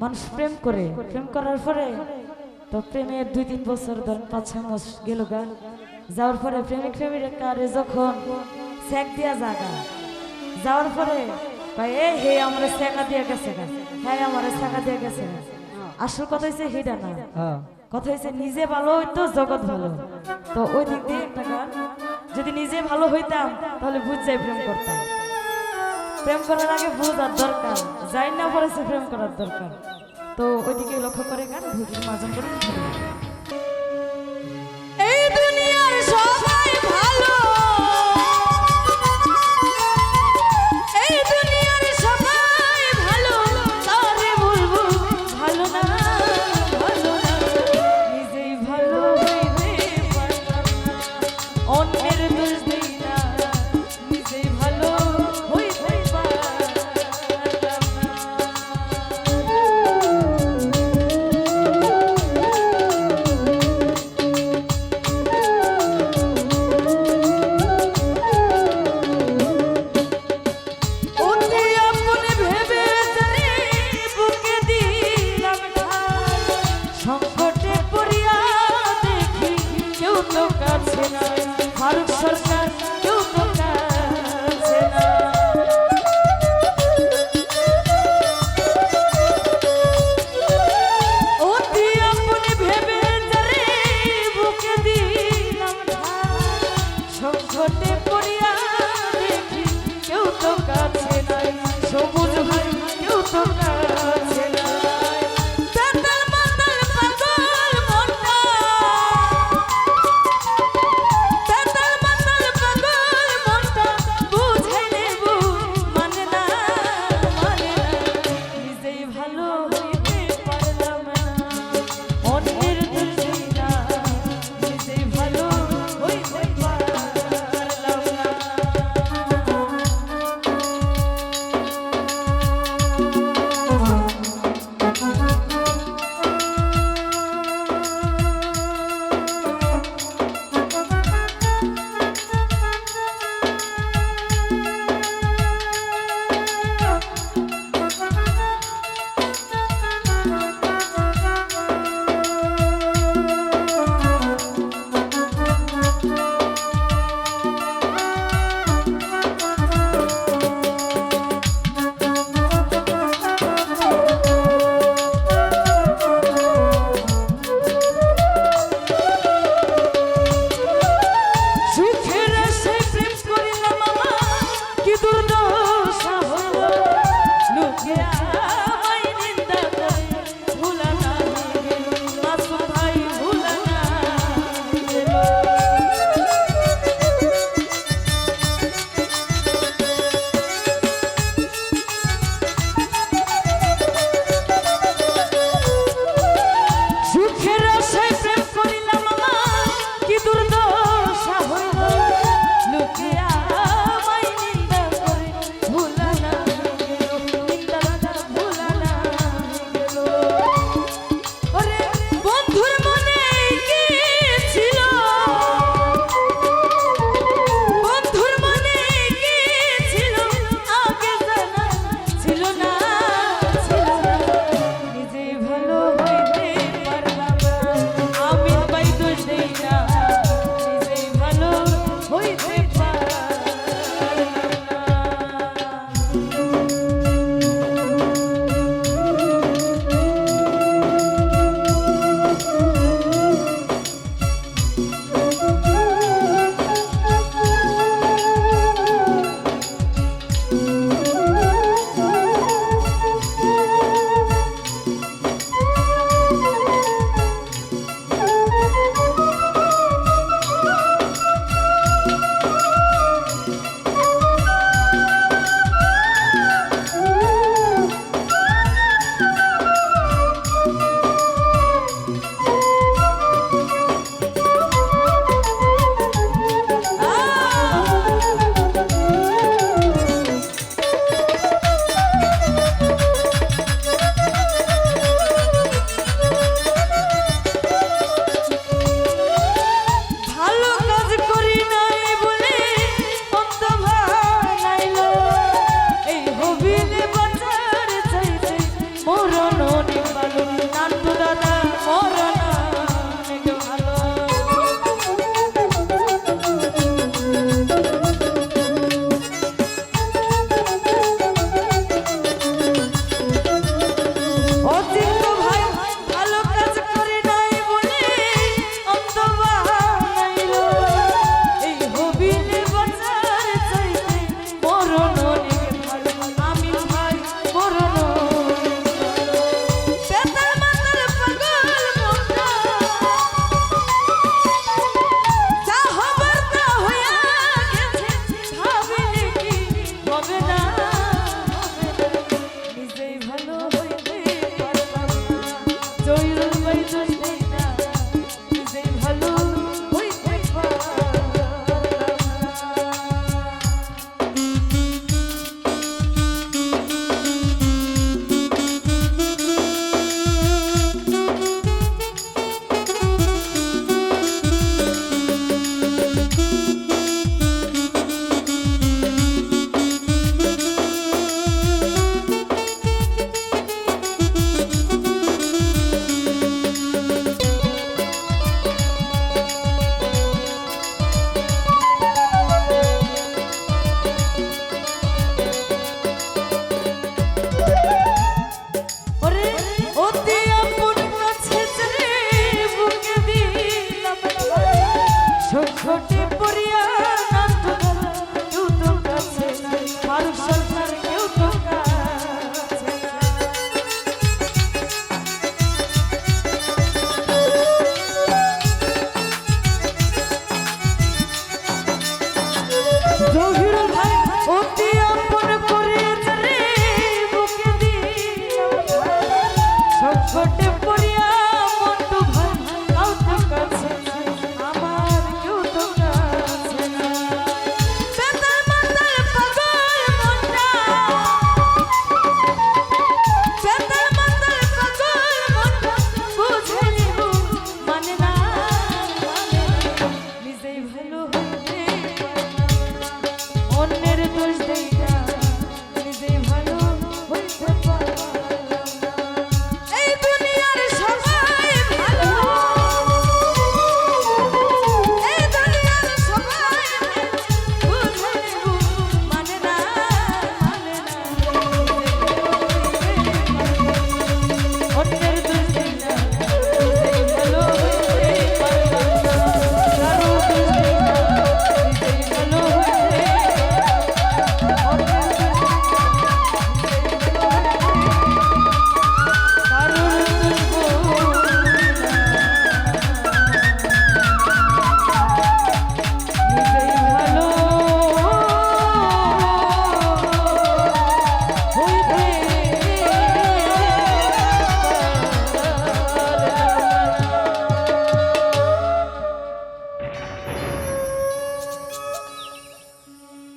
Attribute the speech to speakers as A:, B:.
A: মানুষ প্রেম করে প্রেম করার পরে তো প্রেমের দুই তিন বছর ধরেন পাঁচ ছয় মাস গেল গা। যাওয়ার পরে প্রেমিক প্রেমিক কারে যখন স্যাক দিয়া জাগা যাওয়ার পরে এ হে আমার সেকা দিয়ে গেছে গা। হ্যাঁ আমার সেকা দিয়ে গেছে। আসল কথা হচ্ছে হিডা না।
B: হ্যাঁ।
A: কথা হচ্ছে নিজে ভালো হইতো জগৎ ভালো। তো ওই দিক দিয়ে একটা গান যদি নিজে ভালো হইতাম তাহলে বুঝ যাই প্রেম করতাম। প্রেম করার আগে বোঝার দরকার। যাই না পড়েছে প্রেম করার দরকার। তো ওইদিকে লক্ষ্য করে গান মাঝে করে Bye. দূর